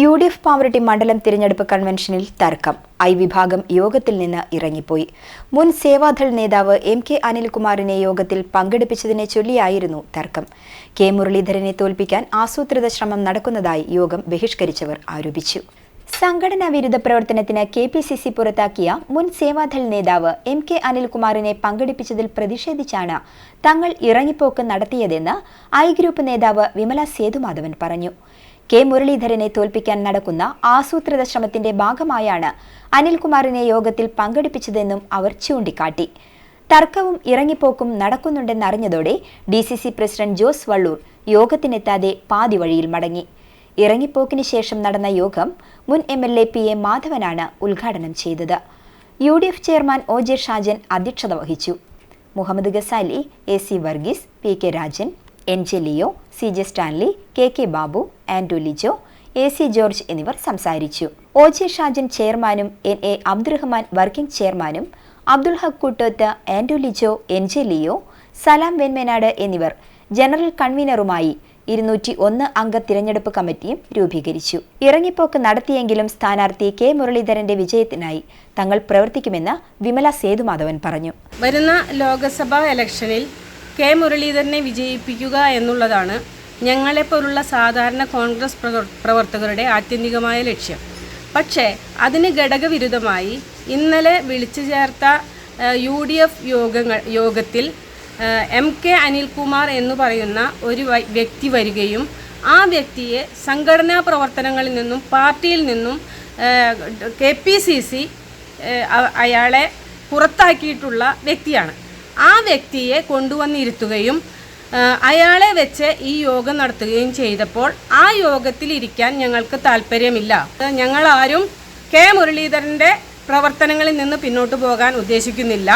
U D F Pavaratti മണ്ഡലം തിരഞ്ഞെടുപ്പ് കൺവെൻഷനിൽ തർക്കം. ഐ വിഭാഗം യോഗത്തിൽ നിന്ന് ഇറങ്ങിപ്പോയി. മുൻ സേവാദൾ നേതാവ് എം കെ അനിൽകുമാറിനെ യോഗത്തിൽ പങ്കെടുപ്പിച്ചതിനെ ചൊല്ലിയായിരുന്നു തർക്കം. കെ മുരളീധരനെ തോൽപ്പിക്കാൻ ആസൂത്രിത ശ്രമം നടക്കുന്നതായി യോഗം ബഹിഷ്കരിച്ചവർ ആരോപിച്ചു. സംഘടനാ വിരുദ്ധ പ്രവർത്തനത്തിന് കെ പി സി സി പുറത്താക്കിയ മുൻ സേവാദൾ നേതാവ് എം കെ അനിൽകുമാറിനെ പങ്കെടുപ്പിച്ചതിൽ പ്രതിഷേധിച്ചാണ് തങ്ങൾ ഇറങ്ങിപ്പോക്ക് നടത്തിയതെന്ന് ഐ ഗ്രൂപ്പ് നേതാവ് വിമല സേതുമാധവൻ പറഞ്ഞു. കെ മുരളീധരനെ തോൽപ്പിക്കാൻ നടക്കുന്ന ആസൂത്രിത ശ്രമത്തിന്റെ ഭാഗമായാണ് അനിൽകുമാറിനെ യോഗത്തിൽ പങ്കെടുപ്പിച്ചതെന്നും അവർ ചൂണ്ടിക്കാട്ടി. തർക്കവും ഇറങ്ങിപ്പോക്കും നടക്കുന്നുണ്ടെന്നറിഞ്ഞതോടെ D C C president Jose Vallur യോഗത്തിനെത്താതെ പാതിവഴിയിൽ മടങ്ങി. ഇറങ്ങിപ്പോക്കിന് ശേഷം നടന്ന യോഗം മുൻ M L A P A മാധവനാണ് ഉദ്ഘാടനം ചെയ്തത്. U D F chairman O J Shajan അധ്യക്ഷത വഹിച്ചു. Muhammad Gazali A C Varghese P K Rajan N J Leo C J Stanley K K Babu Ando Lijo A C George എന്നിവർ സംസാരിച്ചു. O J Shajan ചെയർമാനും N A Abdurahman working ചെയർമാനും Abdul Haq Koottoth Ando Lijo N J Leo Salam Venmenad എന്നിവർ general കൺവീനറുമായി ഇരുന്നൂറ്റി ഒന്ന് അംഗ തിരഞ്ഞെടുപ്പ് കമ്മിറ്റിയും രൂപീകരിച്ചു. ഇറങ്ങിപ്പോക്ക് നടത്തിയെങ്കിലും സ്ഥാനാർത്ഥി കെ മുരളീധരന്റെ വിജയത്തിനായി തങ്ങൾ പ്രവർത്തിക്കുമെന്ന് വിമല സേതുമാധവൻ പറഞ്ഞു. വരുന്ന ലോക്സഭാ ഇലക്ഷനിൽ കെ മുരളീധരനെ വിജയിപ്പിക്കുക എന്നുള്ളതാണ് ഞങ്ങളെപ്പോലുള്ള സാധാരണ കോൺഗ്രസ് പ്രവർത്തകരുടെ ആത്യന്തികമായ ലക്ഷ്യം. പക്ഷേ അതിന് ഘടകവിരുദ്ധമായി ഇന്നലെ വിളിച്ചു ചേർത്ത യു ഡി എഫ് യോഗങ്ങൾ യോഗത്തിൽ എം കെ അനിൽകുമാർ എന്ന് പറയുന്ന ഒരു വ്യക്തി വരികയും ആ വ്യക്തിയെ സംഘടനാ പ്രവർത്തനങ്ങളിൽ നിന്നും പാർട്ടിയിൽ നിന്നും കെ പി സി സി അയാളെ പുറത്താക്കിയിട്ടുള്ള വ്യക്തിയാണ്. ആ വ്യക്തിയെ കൊണ്ടുവന്നിരുത്തുകയും അയാളെ വെച്ച് ഈ യോഗം നടത്തുകയും ചെയ്തപ്പോൾ ആ യോഗത്തിൽ ഇരിക്കാൻ ഞങ്ങൾക്ക് താല്പര്യമില്ല. ഞങ്ങളാരും കെ മുരളീധരന്റെ പ്രവർത്തനങ്ങളിൽ നിന്ന് പിന്നോട്ട് പോകാൻ ഉദ്ദേശിക്കുന്നില്ല.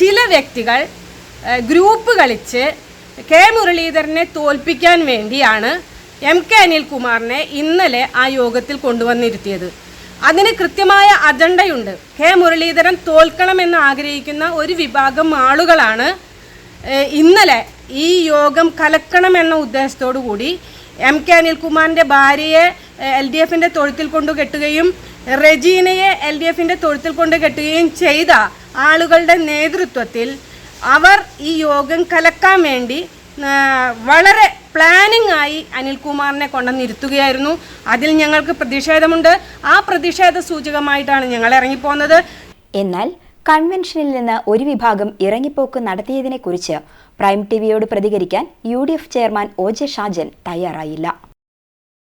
ചില വ്യക്തികൾ ഗ്രൂപ്പ് കളിച്ച് കെ മുരളീധരനെ തോൽപ്പിക്കാൻ വേണ്ടിയാണ് എം കെ അനിൽകുമാറിനെ ഇന്നലെ ആ യോഗത്തിൽ കൊണ്ടുവന്നിരുത്തിയത്. അതിന് കൃത്യമായ അജണ്ടയുണ്ട്. കെ മുരളീധരൻ തോൽക്കണമെന്ന് ആഗ്രഹിക്കുന്ന ഒരു വിഭാഗം ആളുകളാണ് ഇന്നലെ ഈ യോഗം കലക്കണമെന്ന ഉദ്ദേശത്തോടു കൂടി എം കെ അനിൽകുമാറിന്റെ ഭാര്യയെ എൽ ഡി എഫിന്റെ തൊഴുത്തിൽ കൊണ്ട് കെട്ടുകയും റെജീനയെ എൽ ഡി എഫിന്റെ തൊഴുത്തിൽ കൊണ്ട് കെട്ടുകയും ചെയ്ത ആളുകളുടെ നേതൃത്വത്തിൽ അവർ ഈ യോഗം കലക്കാൻ വേണ്ടി വളരെ പ്ലാനിംഗ് ആയി അനിൽകുമാറിനെ കൊണ്ടുവന്നിരുത്തുകയായിരുന്നു. അതിൽ ഞങ്ങൾക്ക് പ്രതിഷേധമുണ്ട്. ആ പ്രതിഷേധ സൂചകമായിട്ടാണ് ഞങ്ങൾ ഇറങ്ങിപ്പോന്നത്. എന്നാൽ കൺവെൻഷനിൽ നിന്ന് ഒരു വിഭാഗം ഇറങ്ങിപ്പോക്ക് നടത്തിയതിനെക്കുറിച്ച് പ്രൈം ടി വിയോട് പ്രതികരിക്കാൻ U D F chairman O J Shajan തയ്യാറായില്ല.